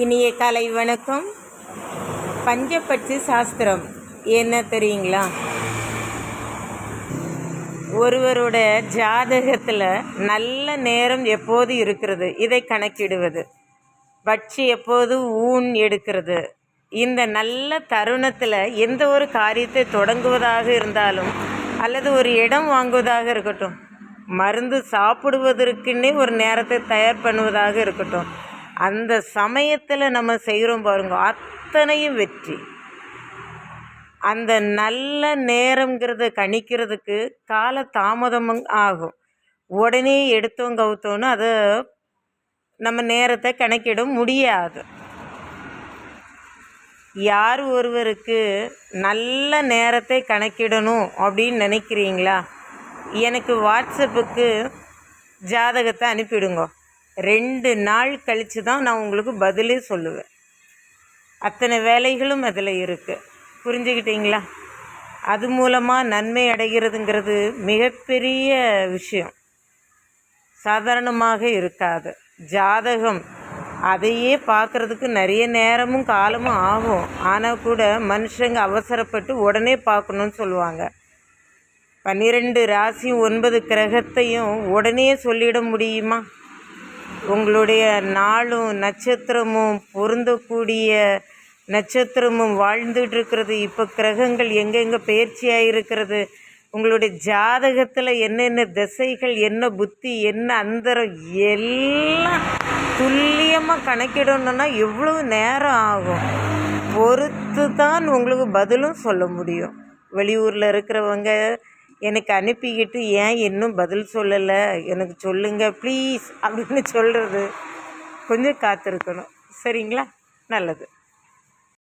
இனிய காலை வணக்கம். பஞ்சபட்சி சாஸ்திரம் என்ன தெரியுங்களா? ஒருவரோட ஜாதகத்தில் நல்ல நேரம் எப்போது இருக்கிறது? இதை கணக்கிடுவது. பட்சி எப்போது ஊன் எடுக்கிறது? இந்த நல்ல தருணத்தில் எந்த ஒரு காரியத்தை தொடங்குவதாக இருந்தாலும் அல்லது ஒரு இடம் வாங்குவதாக இருக்கட்டும் மருந்து சாப்பிடுவதற்குன்னே ஒரு நேரத்தை தயார் பண்ணுவதாக இருக்கட்டும் அந்த சமயத்தில் நம்ம செய்கிறோம் பாருங்க அத்தனையும் வெற்றி. அந்த நல்ல நேரங்கிறத கணிக்கிறதுக்கு கால தாமதமும் ஆகும். உடனே எடுத்தோம் கவுத்தோன்னு அதை நம்ம நேரத்தை கணக்கிட முடியாது. யார் ஒருவருக்கு நல்ல நேரத்தை கணக்கிடணும் அப்படின்னு நினைக்கிறீங்களா? எனக்கு வாட்ஸ்அப்புக்கு ஜாதகத்தை அனுப்பிவிடுங்க ரெண்டு நாள் கழித்து தான் நான் உங்களுக்கு பதிலே சொல்லுவேன். அத்தனை வேலைகளும் அதில் இருக்குது புரிஞ்சுக்கிட்டீங்களா அது மூலமாக நன்மை அடைகிறதுங்கிறது மிகப்பெரிய விஷயம். சாதாரணமாக இருக்காது. ஜாதகம் அதையே பார்க்குறதுக்கு நிறைய நேரமும் காலமும் ஆகும். ஆனால் கூட மனுஷங்க அவசரப்பட்டு உடனே பார்க்கணுன்னு சொல்லுவாங்க. பன்னிரெண்டு ராசி ஒன்பது கிரகத்தையும் உடனே சொல்லிட முடியுமா? உங்களுடைய நாளும் நட்சத்திரமும் பொருந்தக்கூடிய நட்சத்திரமும் வாழ்ந்துட்டு இருக்கிறது இப்போ கிரகங்கள் எங்கெங்கே பயிற்சியாக இருக்கிறது உங்களுடைய ஜாதகத்தில் என்னென்ன திசைகள் என்ன புத்தி என்ன அந்தரம் எல்லாம் துல்லியமாக கணக்கிடணுன்னா எவ்வளோ நேரம் ஆகும்? பொறுத்து தான் உங்களுக்கு பதிலும் சொல்ல முடியும். வெளியூரில் இருக்கிறவங்க எனக்கு அனுப்பிக்கிட்டு ஏன் இன்னும் பதில் சொல்லலை? எனக்கு சொல்லுங்கள் ப்ளீஸ் அப்படின்னு சொல்கிறது கொஞ்சம் காத்திருக்கணும். சரிங்களா? நல்லது.